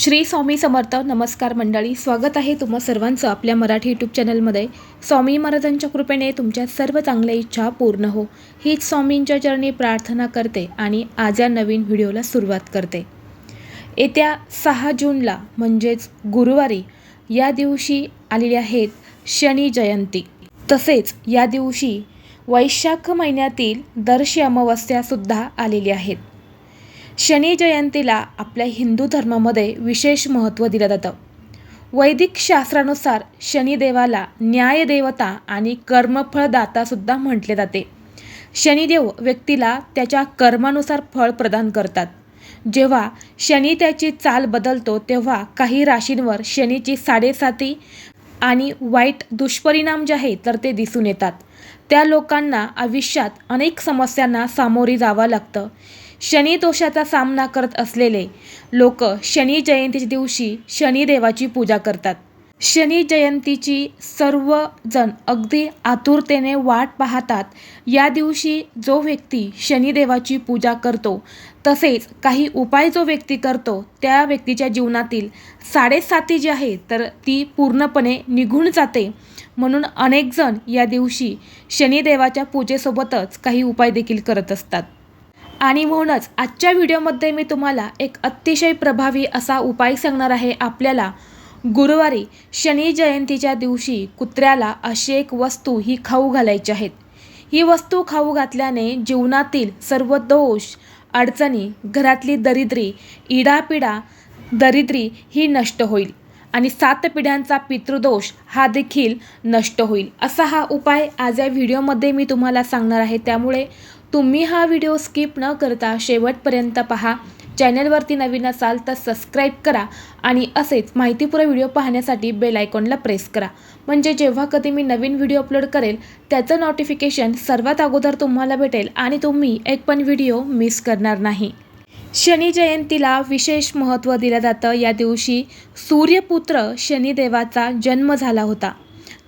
श्री स्वामी समर्थ नमस्कार मंडळी स्वागत आहे तुम्हा सर्वांचं आपल्या मराठी यूट्यूब चॅनलमध्ये स्वामी महाराजांच्या कृपेने तुमच्या सर्व चांगल्या इच्छा पूर्ण हो. हीच स्वामींच्या चरणी प्रार्थना करते आणि आज या नवीन व्हिडिओला सुरुवात करते. येत्या सहा जूनला म्हणजेच गुरुवारी या दिवशी आलेले आहेत शनी जयंती. तसेच या दिवशी वैशाख महिन्यातील दर्श अमावस्यासुद्धा आलेली आहेत. शनी जयंतीला आपल्या हिंदू धर्मामध्ये विशेष महत्त्व दिलं जातं. वैदिक शास्त्रानुसार शनिदेवाला न्यायदेवता आणि कर्मफळदातासुद्धा म्हटले जाते. शनिदेव व्यक्तीला त्याच्या कर्मानुसार फळ प्रदान करतात. जेव्हा शनी त्याची चाल बदलतो तेव्हा काही राशींवर शनीची साडेसाती आणि वाईट दुष्परिणाम जे आहे तर ते दिसून येतात. त्या लोकांना आयुष्यात अनेक समस्यांना सामोरी जावं लागतं. शनिदोषाचा सामना करत असलेले लोक शनी जयंतीच्या दिवशी शनिदेवाची पूजा करतात. शनी जयंतीची सर्वजण अगदी आतुरतेने वाट पाहतात. या दिवशी जो व्यक्ती शनिदेवाची पूजा करतो तसेच काही उपाय जो व्यक्ती करतो त्या व्यक्तीच्या जीवनातील साडेसाती जी आहे तर ती पूर्णपणे निघून जाते. म्हणून अनेकजण या दिवशी शनिदेवाच्या पूजेसोबतच काही उपाय देखील करत असतात. आणि म्हणूनच आजच्या व्हिडिओमध्ये मी तुम्हाला एक अतिशय प्रभावी असा उपाय सांगणार आहे आपल्याला. गुरुवारी शनी जयंतीच्या दिवशी कुत्र्याला अशी एक वस्तू ही खाऊ घालायची आहेत ही वस्तू खाऊ घातल्याने जीवनातील सर्व दोष अडचणी घरातली दरिद्री इडापिडा दरिद्री ही नष्ट होईल आणि सात पिढ्यांचा पितृदोष हा देखील नष्ट होईल. असा हा उपाय आज या व्हिडिओमध्ये मी तुम्हाला सांगणार आहे. त्यामुळे तुम्ही हा व्हिडिओ स्किप न करता शेवटपर्यंत पहा. चॅनलवरती नवीन असाल तर सबस्क्राईब करा आणि असेच माहितीपूर्ण व्हिडिओ पाहण्यासाठी बेल आयकॉनला प्रेस करा. म्हणजे जेव्हा कधी मी नवीन व्हिडिओ अपलोड करेल त्याचं नोटिफिकेशन सर्वात अगोदर तुम्हाला भेटेल आणि तुम्ही एक पण व्हिडिओ मिस करणार नाही. शनी जयंतीला विशेष महत्त्व दिलं जातं. या दिवशी सूर्यपुत्र शनिदेवाचा जन्म झाला होता.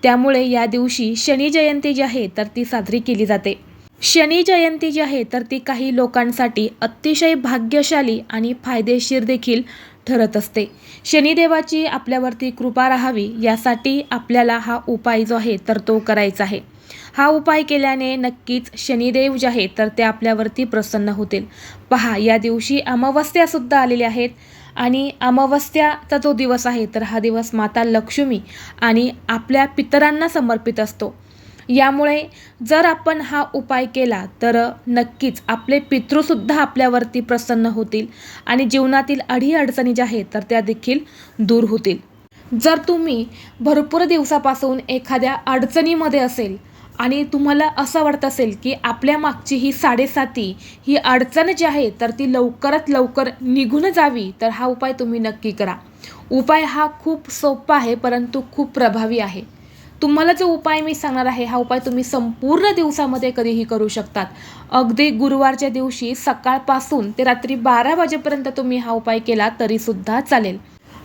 त्यामुळे या दिवशी शनी जयंती जी आहे तर ती साजरी केली जाते. शनी जयंती जी आहे तर ती काही लोकांसाठी अतिशय भाग्यशाली आणि फायदेशीर देखील ठरत असते. शनिदेवाची आपल्यावरती कृपा राहावी यासाठी आपल्याला हा उपाय जो आहे तर तो करायचा आहे. हा उपाय केल्याने नक्कीच शनिदेव जे आहे तर ते आपल्यावरती प्रसन्न होतील. पहा या दिवशी अमावस्यासुद्धा आलेल्या आहेत आणि अमावस्याचा जो दिवस आहे तर हा दिवस माता लक्ष्मी आणि आपल्या पितरांना समर्पित असतो. यामुळे जर आपण हा उपाय केला तर नक्कीच आपले पितृसुद्धा आपल्यावरती प्रसन्न होतील आणि जीवनातील अडीअडचणी ज्या आहेत तर त्या देखील दूर होतील. जर तुम्ही भरपूर दिवसापासून एखाद्या अडचणीमध्ये असेल आणि तुम्हाला असं वाटत असेल की आपल्या मागची ही साडेसाती ही अडचण जी आहे तर ती लवकरात लवकर निघून जावी तर हा उपाय तुम्ही नक्की करा. उपाय हा खूप सोपा आहे परंतु खूप प्रभावी आहे. तुम्हाला जो उपाय मी सांगणार आहे हा उपाय तुम्ही संपूर्ण दिवसामध्ये कधीही करू शकतात. अगदी गुरुवारच्या दिवशी सकाळपासून ते रात्री बारा वाजेपर्यंत तुम्ही हा उपाय केला तरीसुद्धा चालेल.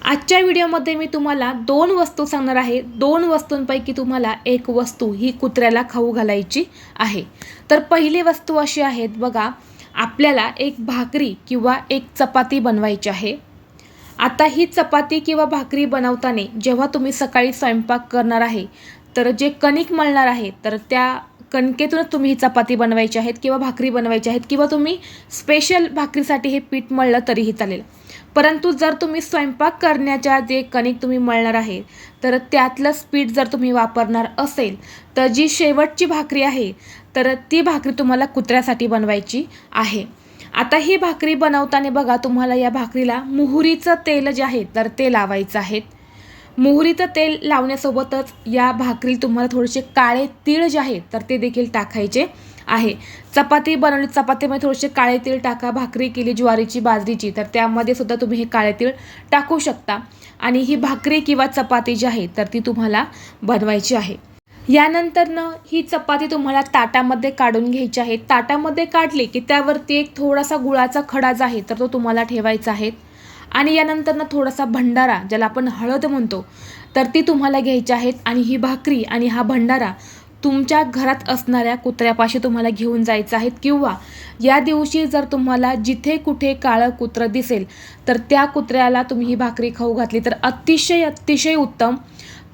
आजच्या व्हिडिओमध्ये मी तुम्हाला दोन वस्तू सांगणार आहे. दोन वस्तूंपैकी तुम्हाला एक वस्तू ही कुत्र्याला खाऊ घालायची आहे. तर पहिली वस्तू अशी आहेत बघा आपल्याला एक भाकरी किंवा एक चपाती बनवायची आहे. आता ही चपाती किंवा भाकरी बनवताना जेव्हा तुम्ही सकाळी स्वयंपाक करणार आहे तर जे कणिक मळणार आहे तर त्या कणकेतूनच तुम्ही ही चपाती बनवायची आहेत किंवा भाकरी बनवायची आहेत किंवा तुम्ही स्पेशल भाकरीसाठी हे पीठ मळलं तरीही चालेल. परंतु जर तुम्ही स्वयंपाक करण्याच्या जे कणिक तुम्ही मळणार आहे तर त्यातलंच पीठ जर तुम्ही वापरणार असेल तर जी शेवटची भाकरी आहे तर ती भाकरी तुम्हाला कुत्र्यासाठी बनवायची आहे. आता ही भाकरी बनवताना बघा तुम्हाला या भाकरीला मोहरीचं तेल जे आहे तर ते लावायचं आहे. मोहरीचं तेल लावण्यासोबतच या भाकरी तुम्हाला थोडेसे काळे तीळ जे आहेत तर ते देखील टाकायचे आहे. चपाती बनवली चपातीमध्ये थोडेसे काळे तीळ टाका भाकरी केली ज्वारीची बाजरीची तर त्यामध्ये सुद्धा तुम्ही हे काळे तीळ टाकू शकता. आणि ही भाकरी किंवा चपाती जी आहे तर ती तुम्हाला बनवायची आहे. यानंतरनं ही चपाती तुम्हाला ताटामध्ये काढून घ्यायची आहे. ताटामध्ये काढली की त्यावरती एक थोडासा गुळाचा खडा जो आहे तर तो तुम्हाला ठेवायचा आहे. आणि यानंतरनं थोडासा भंडारा ज्याला आपण हळद म्हणतो तर ती तुम्हाला घ्यायची आहेत आणि ही भाकरी आणि हा भंडारा तुमच्या घरात असणाऱ्या कुत्र्यापाशी तुम्हाला घेऊन जायचं आहे. किंवा या दिवशी जर तुम्हाला जिथे कुठे काळं कुत्रं दिसेल तर त्या कुत्र्याला तुम्ही ही भाकरी खाऊ घातली तर अतिशय अतिशय उत्तम.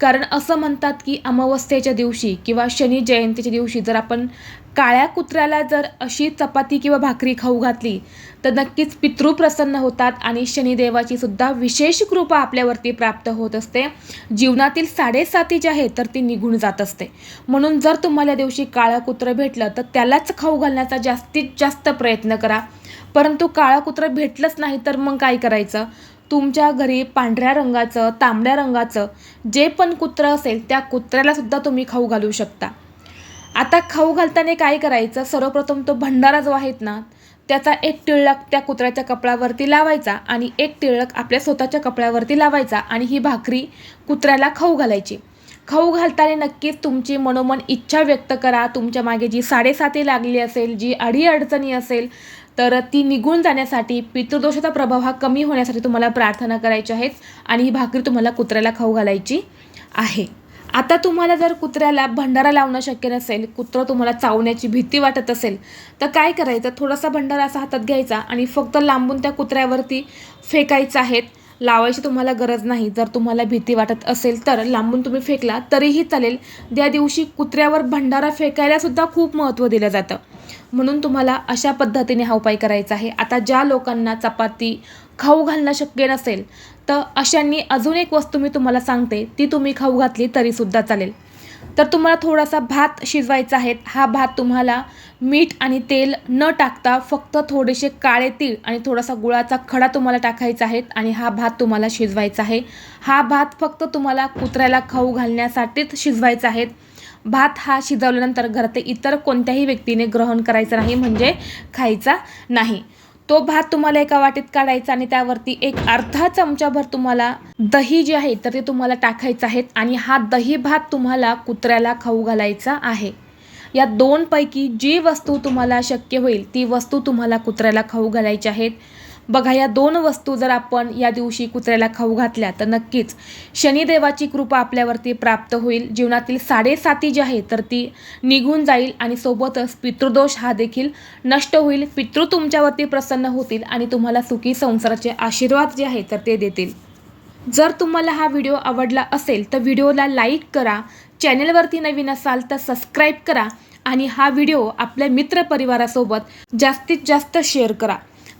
कारण असं म्हणतात की अमावस्येच्या दिवशी किंवा शनी जयंतीच्या दिवशी जर आपण काळ्या कुत्र्याला जर अशी चपाती किंवा भाकरी खाऊ घातली तर नक्कीच पितृ प्रसन्न होतात आणि शनिदेवाची सुद्धा विशेष कृपा आपल्यावरती प्राप्त होत असते. जीवनातील साडेसाती जी आहे तर ती निघून जात असते. म्हणून जर तुम्हाला दिवशी काळं कुत्रं भेटलं तर त्यालाच खाऊ घालण्याचा जास्तीत जास्त प्रयत्न करा. परंतु काळं कुत्रं भेटलंच नाही तर मग काय करायचं? तुमच्या घरी पांढऱ्या रंगाचं तांबड्या रंगाचं जे पण कुत्रं असेल त्या कुत्र्यालासुद्धा तुम्ही खाऊ घालू शकता. आता खाऊ घालताना काय करायचं? सर्वप्रथम तो भंडारा जो आहेत ना त्याचा एक टिळक त्या कुत्र्याच्या कपड्यावरती लावायचा आणि एक टिळक आपल्या स्वतःच्या कपड्यावरती लावायचा आणि ही भाकरी कुत्र्याला खाऊ घालायची. खाऊ घालताना नक्कीच तुमची मनोमन इच्छा व्यक्त करा. तुमच्या मागे जी साडेसाती लागली असेल जी अडीअडचणी असेल तर ती निघून जाण्यासाठी पितृदोषाचा प्रभाव हा कमी होण्यासाठी तुम्हाला प्रार्थना करायची आहेत आणि ही भाकरी तुम्हाला कुत्र्याला खाऊ घालायची आहे. आता तुम्हाला जर कुत्र्याला भंडारा लावणं शक्य नसेल कुत्रं तुम्हाला चावण्याची भीती वाटत असेल तर काय करायचं? थोडासा भंडारा असा हातात घ्यायचा आणि फक्त लांबून त्या कुत्र्यावरती फेकायचं आहेत. लावायची तुम्हाला गरज नाही. जर तुम्हाला भीती वाटत असेल तर लांबून तुम्ही फेकला तरीही चालेल. त्या दिवशी कुत्र्यावर भंडारा फेकायलासुद्धा खूप महत्त्व दिलं जातं. म्हणून तुम्हाला अशा पद्धतीने हा उपाय करायचा आहे. आता ज्या लोकांना चपाती खाऊ घालणं शक्य नसेल तर अशांनी अजून एक वस्तू मी तुम्हाला सांगते. ती तुम्ही खाऊ घातली तरीसुद्धा चालेल. तर तुम्हाला थोडासा भात शिजवायचा आहे. हा भात तुम्हाला मीठ आणि तेल न टाकता फक्त थोडेसे काळे तीळ आणि थोडासा गुळाचा खडा तुम्हाला टाकायचा आहे आणि हा भात तुम्हाला शिजवायचा आहे. हा भात फक्त तुम्हाला कुत्र्याला खाऊ घालण्यासाठीच शिजवायचा आहे. भात हा शिजवल्यानंतर घरात इतर कोणत्याही व्यक्तीने ग्रहण करायचं नाही म्हणजे खायचा नाही. तो भात तुम्हाला एका वाटीत काढायचा आणि त्यावरती एक अर्धा चमचाभर तुम्हाला दही जे आहे तर ते तुम्हाला टाकायचं आहे आणि हा दही भात तुम्हाला कुत्र्याला खाऊ घालायचा आहे. या दोनपैकी जी वस्तू तुम्हाला शक्य होईल ती वस्तू तुम्हाला कुत्र्याला खाऊ घालायची आहेत. बघा या दोन वस्तू जर आपण या दिवशी कुत्र्याला खाऊ घातल्या तर नक्कीच शनिदेवाची कृपा आपल्यावरती प्राप्त होईल. जीवनातील साडेसाती जी आहे तर ती निघून जाईल आणि सोबतच पितृदोष हा देखील नष्ट होईल. पितृ तुमच्यावरती प्रसन्न होतील आणि तुम्हाला सुखी संसाराचे आशीर्वाद जे आहे तर ते देतील. जर तुम्हाला हा व्हिडिओ आवडला असेल तर व्हिडिओला लाईक करा. चॅनलवरती नवीन असाल तर सबस्क्राईब करा आणि हा व्हिडिओ आपल्या मित्रपरिवारासोबत जास्तीत जास्त शेअर करा.